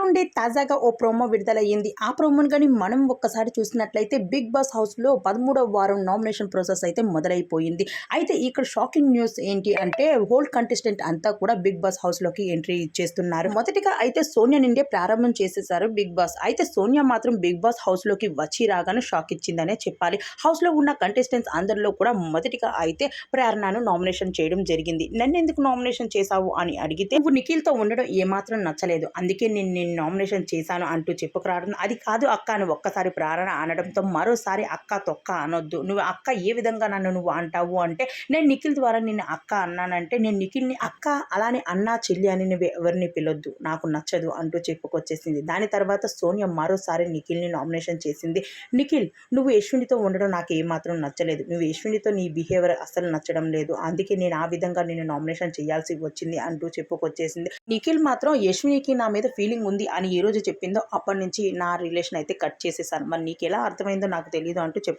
నుండి తాజాగా ఓ ప్రోమో విడుదలయ్యింది. ఆ ప్రోమోని కానీ మనం ఒక్కసారి చూసినట్లయితే బిగ్ బాస్ హౌస్లో పదమూడవ వారం నామినేషన్ ప్రాసెస్ అయితే మొదలైపోయింది. అయితే ఇక్కడ షాకింగ్ న్యూస్ ఏంటి అంటే హోల్ కంటెస్టెంట్ అంతా కూడా బిగ్ బాస్ హౌస్లోకి ఎంట్రీ ఇచ్చేస్తున్నారు మొదటిగా అయితే సోనియా నుండే ప్రారంభం చేసేసారు బిగ్ బాస్. అయితే సోనియా మాత్రం బిగ్ బాస్ హౌస్లోకి వచ్చి రాగానే షాక్ ఇచ్చిందనే చెప్పాలి. హౌస్లో ఉన్న కంటెస్టెంట్స్ అందరిలో కూడా మొదటిగా అయితే ప్రేరణను నామినేషన్ చేయడం జరిగింది. నన్ను ఎందుకు నామినేషన్ చేశావు? అని అడిగితే నువ్వు నిఖిల్తో ఉండడం ఏమాత్రం నచ్చలేదు. అందుకే నేను నేను నామినేషన్ చేశాను అంటూ చెప్పుకురావడం అది కాదు అక్క అని ఒక్కసారి ప్రారణ అనడంతో మరోసారి అక్క తొక్క అనొద్దు. నువ్వు అక్క ఏ విధంగా నన్ను నువ్వు అంటావు అంటే నేను నిఖిల్ ద్వారా నిన్ను అక్క అన్నానంటే నేను నిఖిల్ని అక్క అలానే అన్నా చెల్లి అని నువ్వు ఎవరిని పిలొద్దు నాకు నచ్చదు అంటూ చెప్పుకొచ్చేసింది. దాని తర్వాత సోనియా మరోసారి నిఖిల్ని నామినేషన్ చేసింది. నిఖిల్ నువ్వు యశ్వినితో ఉండడం నాకు ఏమాత్రం నచ్చలేదు. నువ్వు యశ్వినితో నీ బిహేవియర్ అసలు నచ్చడం లేదు. అందుకే నేను ఆ విధంగా నేను నామినేషన్ చేయాల్సి వచ్చింది అంటూ చెప్పుకొచ్చేసింది. నిఖిల్ మాత్రం యశ్వినికి నా మీద ఫీలింగ్ ఉంది అని ఏ రోజు చెప్పిందో అప్పటి నుంచి నా రిలేషన్ అయితే కట్ చేసేసాను మరి నీకు ఎలా అర్థమైందో నాకు తెలియదు అంటూ చెప్పు.